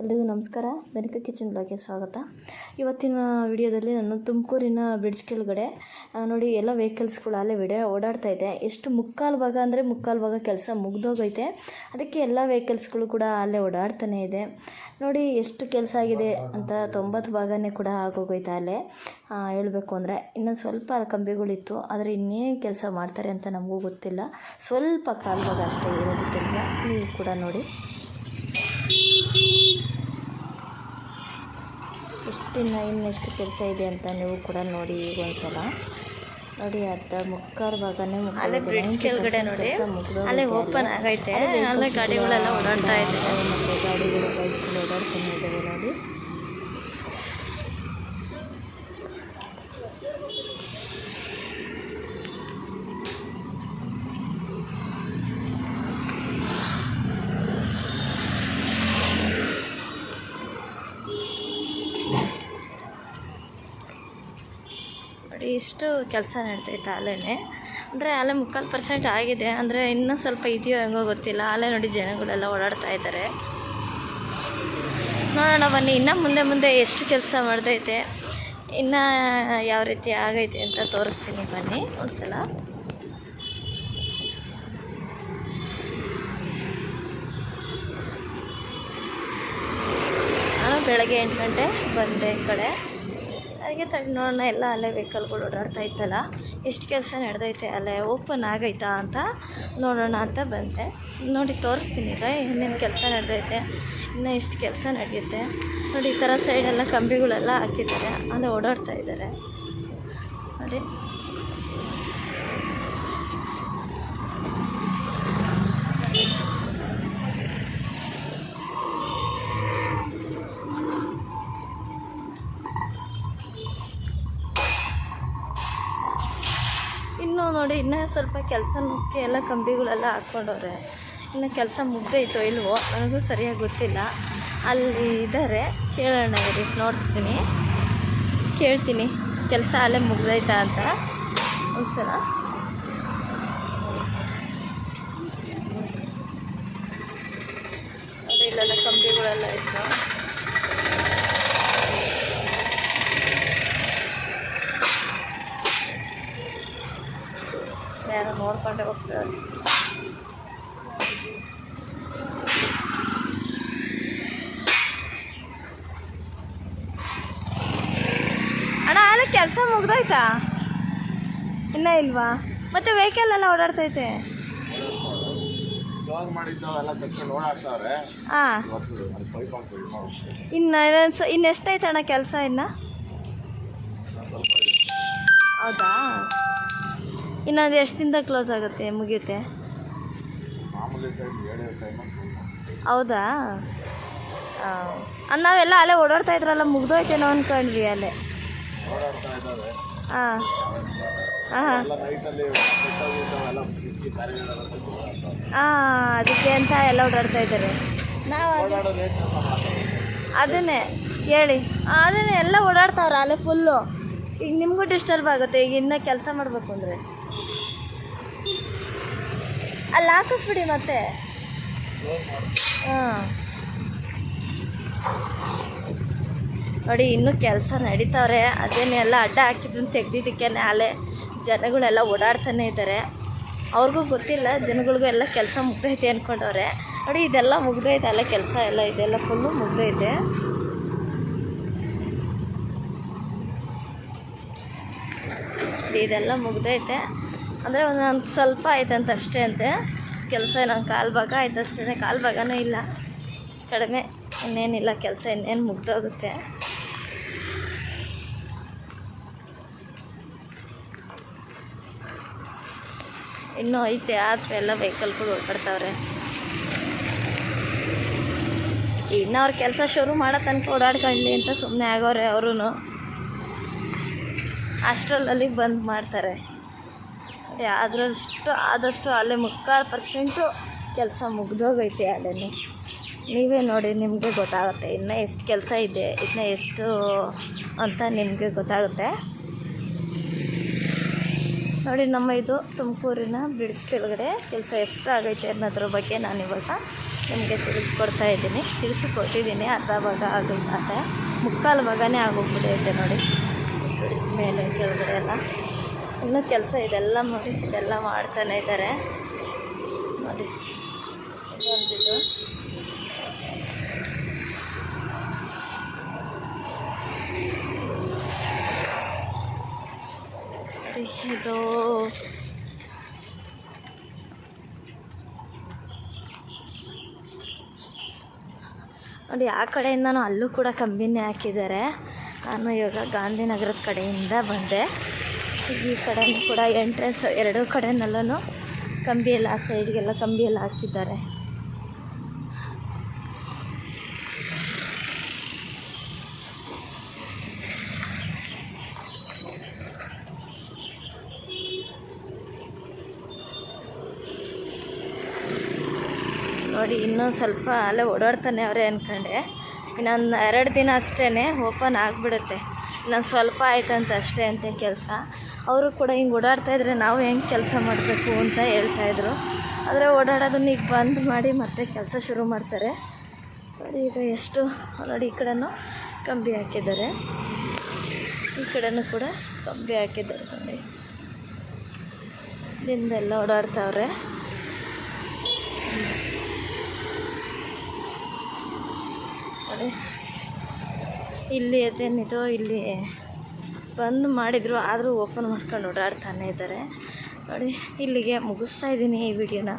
ಎಲ್ರಿಗೂ ನಮಸ್ಕಾರ. ಧನಿಕ ಕಿಚನ್ ಬ್ಲಾಗ್ಗೆ ಸ್ವಾಗತ. ಇವತ್ತಿನ ವಿಡಿಯೋದಲ್ಲಿ ನಾನು ತುಮಕೂರಿನ ಬ್ರಿಡ್ಜ್ ಕೆಳಗಡೆ ನೋಡಿ ಎಲ್ಲ ವೆಹಿಕಲ್ಸ್ಗಳು ಅಲ್ಲೇ ವಿಡಿಯೋ ಓಡಾಡ್ತಾ ಇದೆ. ಎಷ್ಟು ಮುಕ್ಕಾಲು ಭಾಗ ಅಂದರೆ ಮುಕ್ಕಾಲು ಭಾಗ ಕೆಲಸ ಮುಗ್ದೋಗೈತೆ. ಅದಕ್ಕೆ ಎಲ್ಲ ವೆಹಿಕಲ್ಸ್ಗಳು ಕೂಡ ಅಲ್ಲೇ ಓಡಾಡ್ತಾನೆ ಇದೆ. ನೋಡಿ ಎಷ್ಟು ಕೆಲಸ ಆಗಿದೆ ಅಂತ ತೊಂಬತ್ತು ಭಾಗನೇ ಕೂಡ ಆಗೋಗೈತೆ ಅಲ್ಲೇ. ಹೇಳಬೇಕು ಅಂದರೆ ಇನ್ನೊಂದು ಸ್ವಲ್ಪ ಕಂಬಿಗಳಿತ್ತು, ಆದರೆ ಇನ್ನೇನು ಕೆಲಸ ಮಾಡ್ತಾರೆ ಅಂತ ನಮಗೂ ಗೊತ್ತಿಲ್ಲ. ಸ್ವಲ್ಪ ಕಾಲು ಭಾಗ ಅಷ್ಟೇ ಇರೋದು ಕೆಲಸ. ನೀವು ಕೂಡ ನೋಡಿ. ಎಷ್ಟಿನ್ನ ಇನ್ನೆಷ್ಟು ಕೆಲಸ ಇದೆ ಅಂತ ನೀವು ಕೂಡ ನೋಡಿ ಈಗ ಒಂದ್ಸಲ. ನೋಡಿ ಅರ್ಧ ಮುಕ್ಕಾಲು ಭಾಗನೇ ಅಲ್ಲೇ ಬ್ರಿಡ್ಜ್ ಕೆಳಗಡೆ ನೋಡಿ. ಅಲ್ಲೇ ಓಪನ್ ಆಗೈತೆ. ಅಲ್ಲೇ ಗಾಡಿಗಳೆಲ್ಲ ಓಡಾಡ್ತಾ ಇದೆ ಗಾಡಿಗಳು ಬೈಕ್ಗಳು ಓಡಾಡ್ತಾನೆ ಇದ್ದಾವೆ ನೋಡಿ. ನೋಡಿ ಇಷ್ಟು ಕೆಲಸ ನಡ್ತೈತೆ ಅಲೆನೆ ಅಂದರೆ ಆಲೆ ಮುಕ್ಕಾಲು ಪರ್ಸೆಂಟ್ ಆಗಿದೆ. ಅಂದರೆ ಇನ್ನೂ ಸ್ವಲ್ಪ ಇದೆಯೋ ಹೆಂಗೋ ಗೊತ್ತಿಲ್ಲ. ಆಲೆ ನೋಡಿ ಜನಗಳೆಲ್ಲ ಓಡಾಡ್ತಾ ಇದ್ದಾರೆ. ನೋಡೋಣ ಬನ್ನಿ, ಇನ್ನೂ ಮುಂದೆ ಮುಂದೆ ಎಷ್ಟು ಕೆಲಸ ಮಾಡ್ದೈತೆ ಇನ್ನು ಯಾವ ರೀತಿ ಆಗೈತೆ ಅಂತ ತೋರಿಸ್ತೀನಿ ಬನ್ನಿ ಒಂದು ಸಲ ಬೆಳಗ್ಗೆ ಎಂಟು ಗಂಟೆ ಬಂದೆ ಕಡೆ. ಹಾಗೆ ತಡಿ ನೋಡೋಣ, ಎಲ್ಲ ಅಲ್ಲೇ ವೆಹಿಕಲ್ಗಳು ಓಡಾಡ್ತಾ ಇತ್ತಲ್ಲ, ಎಷ್ಟು ಕೆಲಸ ನಡೆದೈತೆ, ಅಲ್ಲೇ ಓಪನ್ ಆಗೈತಾ ಅಂತ ನೋಡೋಣ ಅಂತ ಬಂದೆ. ನೋಡಿ, ತೋರಿಸ್ತೀನಿ ಈಗ ಏನೇನು ಕೆಲಸ ನಡೆದೈತೆ, ಇನ್ನೂ ಎಷ್ಟು ಕೆಲಸ ನಡೆಯುತ್ತೆ. ನೋಡಿ, ಈ ಥರ ಸೈಡೆಲ್ಲ ಕಂಬಿಗಳೆಲ್ಲ ಹಾಕಿದ್ದಾರೆ, ಅಲ್ಲೇ ಓಡಾಡ್ತಾ ಇದ್ದಾರೆ. ನೋಡಿ ಇನ್ನೂ ನೋಡಿ ಇನ್ನೂ ಸ್ವಲ್ಪ ಕೆಲಸ ಮುಖ್ಯ ಎಲ್ಲ ಕಂಬಿಗಳೆಲ್ಲ ಹಾಕ್ಕೊಂಡವ್ರೆ. ಇನ್ನು ಕೆಲಸ ಮುಗ್ದೈತೋ ಇಲ್ವೋ ನನಗೂ ಸರಿಯಾಗಿ ಗೊತ್ತಿಲ್ಲ. ಅಲ್ಲಿ ಇದ್ದಾರೆ ಕೇಳೋಣ ಇರಿ ನೋಡ್ತೀನಿ. ಕೇಳ್ತೀನಿ. ಕೆಲಸ ಅಲ್ಲೇ ಮುಗ್ದೈತಾ ಅಂತ. ಒಂದ್ಸಲ. ಇಲ್ಲೆಲ್ಲ ಕಂಬಿಗಳೆಲ್ಲ ಇತ್ತು. ನೋಡ್ಕೊಂಡೆ ಹೋಗ್ತಾ ಅಣ್ಣ ಅಲ್ಲ ಕೆಲಸ ಮುಗ್ದೋಯ್ತಾ? ಇನ್ನ ಇಲ್ವಾ? ಮತ್ತೆ ವೆಹಿಕಲ್ ಎಲ್ಲ ಓಡಾಡ್ತೈತೆ. ಇನ್ನು ಇನ್ನೆಷ್ಟೈತೆ ಅಣ್ಣ ಕೆಲಸ ಇನ್ನು? ಹೌದಾ? ಇನ್ನೊಂದು ಎಷ್ಟು ದಿನದಾಗ ಕ್ಲೋಸ್ ಆಗುತ್ತೆ ಮುಗಿಯುತ್ತೆ? ಹೌದಾ? ಹಾಂ ನಾವೆಲ್ಲ ಅಲ್ಲೇ ಓಡಾಡ್ತಾ ಇದ್ರಲ್ಲ, ಮುಗ್ದೋಯ್ತೇನೋ ಅಂದ್ಕೊಂಡ್ವಿ ಅಲ್ಲೇ. ಹಾಂ ಹಾಂ ಹಾಂ ಅದಕ್ಕೆ ಅಂತ ಎಲ್ಲ ಓಡಾಡ್ತಾ ಇದ್ದಾರೆ. ನಾವು ಅದನ್ನೇ ಹೇಳಿ. ಅದನ್ನೇ ಎಲ್ಲ ಓಡಾಡ್ತಾವ್ರ ಅಲ್ಲೇ ಫುಲ್ಲು ಈಗ ನಿಮಗೂ ಡಿಸ್ಟರ್ಬ್ ಆಗುತ್ತೆ, ಈಗ ಇನ್ನೂ ಕೆಲಸ ಮಾಡಬೇಕು ಅಂದರೆ. ಅಲ್ಲಿ, ಹಾಕಿಸ್ಬಿಡಿ ಮತ್ತೆ. ಹಾಂ. ನೋಡಿ, ಇನ್ನೂ ಕೆಲಸ ನಡೀತಾವ್ರೆ. ಅದೇನೇ ಎಲ್ಲ ಅಡ್ಡ ಹಾಕಿದ್ದನ್ನು ತೆಗ್ದಿದ್ದಕ್ಕೆ ಅಲ್ಲೇ ಜನಗಳೆಲ್ಲ ಓಡಾಡ್ತಾನೆ ಇದ್ದಾರೆ. ಅವ್ರಿಗೂ ಗೊತ್ತಿಲ್ಲ, ಜನಗಳಿಗೂ ಎಲ್ಲ ಕೆಲಸ ಮುಗ್ದೈತೆ ಅಂದ್ಕೊಂಡವ್ರೆ ನೋಡಿ, ಇದೆಲ್ಲ ಮುಗ್ದೈತೆ, ಅಲ್ಲ ಕೆಲಸ ಎಲ್ಲ ಇದೆಲ್ಲ ಫುಲ್ಲು ಮುಗ್ದೈತೆ. ಇದೆಲ್ಲ ಮುಗ್ದೈತೆ. ಅಂದರೆ ಒಂದೊಂದು ಸ್ವಲ್ಪ ಆಯ್ತಂತ ಅಷ್ಟೇ ಅಂತೆ. ಕೆಲಸ ಇನ್ನೊಂದು ಕಾಲು ಭಾಗ ಆಯ್ತು ಅಷ್ಟೇ ಕಾಲು ಭಾಗನೂ ಇಲ್ಲ. ಕಡಿಮೆ, ಇನ್ನೇನಿಲ್ಲ, ಕೆಲಸ ಇನ್ನೇನು ಮುಗ್ದೋಗುತ್ತೆ. ಇನ್ನೂ ಐತೆ, ಆದ್ರೆ ಎಲ್ಲ ವೆಹಿಕಲ್ಗಳು ಓಡಾಡ್ತಾವ್ರೆ. ಇನ್ನು ಅವ್ರ ಕೆಲಸ ಶುರು ಮಾಡೋ ತನಕ ಓಡಾಡ್ಕೊಳ್ಳಿ ಅಂತ ಸುಮ್ಮನೆ ಆಗೋರೆ ಅವರು ಹಾಸ್ಟೆಲಲ್ಲಿ ಬಂದ್ ಮಾಡ್ತಾರೆ. ಅದೇ ಆದಷ್ಟು ಅಲ್ಲೇ ಮುಕ್ಕಾಲು ಪರ್ಸೆಂಟು ಕೆಲಸ ಮುಗ್ದೋಗೈತೆ ಅಲ್ಲೇ ನೀವೇ ನೋಡಿ, ನಿಮಗೆ ಗೊತ್ತಾಗುತ್ತೆ, ಇನ್ನೂ ಎಷ್ಟು ಕೆಲಸ ಇದೆ, ಇನ್ನೂ ಎಷ್ಟು ಅಂತ ನಿಮಗೆ ಗೊತ್ತಾಗುತ್ತೆ. ನೋಡಿ, ನಮ್ಮ ಇದು ತುಮಕೂರಿನ ಬ್ರಿಡ್ಜ್ ಕೆಳಗಡೆ ಕೆಲಸ ಎಷ್ಟಾಗೈತೆ ಅನ್ನೋದ್ರ ಬಗ್ಗೆ ನಾನು ಇವಾಗ ನಿಮಗೆ ತಿಳಿಸ್ಕೊಡ್ತಾ ಇದ್ದೀನಿ. ತಿಳಿಸಿಕೊಟ್ಟಿದ್ದೀನಿ, ಅರ್ಧ ಭಾಗ ಆಗುತ್ತೆ ಮುಕ್ಕಾಲು ಭಾಗನೇ ಆಗೋಗ್ಬಿಡೈತೆ ನೋಡಿ. ಬ್ರಿಡ್ಜ್ ಮೇಲೆ ಕೆಳಗಡೆ ಎಲ್ಲ. ಇನ್ನೂ ಕೆಲಸ ಇದೆಲ್ಲ ಮಾಡಿ ಇದೆಲ್ಲ ಮಾಡ್ತಾನೆ ಇದ್ದಾರೆ. ನೋಡಿ, ಇದೊಂದಿದು. ಇದು ನೋಡಿ, ಆ ಕಡೆಯಿಂದನೂ ಅಲ್ಲೂ ಕೂಡ ಕಂಬಿನೇ ಹಾಕಿದ್ದಾರೆ. ನಾನು ಇವಾಗ ಗಾಂಧಿನಗರದ ಕಡೆಯಿಂದ ಬಂದೆ. ಈ ಕಡೆನೂ ಕೂಡ ಎಂಟ್ರೆನ್ಸ್ ಎರಡೂ ಕಡೆನಲ್ಲೂ ಕಂಬಿ ಎಲ್ಲ, ಆ ಸೈಡ್ಗೆಲ್ಲ ಕಂಬಿ ಎಲ್ಲ ಹಾಕಿದ್ದಾರೆ. ನೋಡಿ ಇನ್ನೊಂದು ಸ್ವಲ್ಪ ಅಲ್ಲೇ ಓಡಾಡ್ತಾನೆ ಅವರೇ ಅಂದ್ಕೊಂಡೆ ಇನ್ನೊಂದು ಎರಡು ದಿನ ಅಷ್ಟೇ ಓಪನ್ ಆಗಿಬಿಡುತ್ತೆ. ಇನ್ನೊಂದು ಸ್ವಲ್ಪ ಆಯ್ತಂತ ಅಷ್ಟೇ ಅಂತ ಕೆಲಸ. ಅವರು ಕೂಡ ಹಿಂಗೆ ಓಡಾಡ್ತಾ ಇದ್ರೆ ನಾವು ಹೆಂಗೆ ಕೆಲಸ ಮಾಡಬೇಕು ಅಂತ ಹೇಳ್ತಾಯಿದ್ರು ಆದರೆ ಓಡಾಡೋದನ್ನ ಈಗ ಬಂದ್ ಮಾಡಿ ಮತ್ತೆ ಕೆಲಸ ಶುರು ಮಾಡ್ತಾರೆ. ನೋಡಿ, ಈಗ ಎಷ್ಟು ಆಲ್ರೆಡಿ ಈ ಕಡೆನೂ ಕಂಬಿ ಹಾಕಿದ್ದಾರೆ. ಈ ಕಡೆನೂ ಕೂಡ ಕಂಬಿ ಹಾಕಿದ್ದಾರೆ ನೋಡಿ. ಇಲ್ಲಿಂದೆಲ್ಲ ಓಡಾಡ್ತಾವ್ರೆ. ನೋಡಿ. ಇಲ್ಲಿ ಅದೇನಿದೋ, ಇಲ್ಲಿ ಬಂದ್ ಮಾಡಿದರು, ಆದರೂ ಓಪನ್ ಮಾಡ್ಕೊಂಡು ಓಡಾಡ್ತಾನೆ ಇದ್ದಾರೆ. ನೋಡಿ, ಇಲ್ಲಿಗೆ ಮುಗಿಸ್ತಾ ಇದ್ದೀನಿ ಈ ವಿಡಿಯೋನ.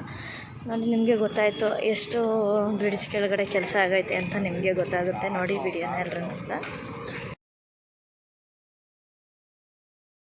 ನೋಡಿ, ನಿಮಗೆ ಗೊತ್ತಾಯಿತು ಎಷ್ಟು ಬ್ರಿಡ್ಜ್ ಕೆಳಗಡೆ ಕೆಲಸ ಆಗೈತೆ ಅಂತ ನಿಮಗೆ ಗೊತ್ತಾಗುತ್ತೆ. ನೋಡಿ, ವಿಡಿಯೋನ ಎಲ್ಲರೂ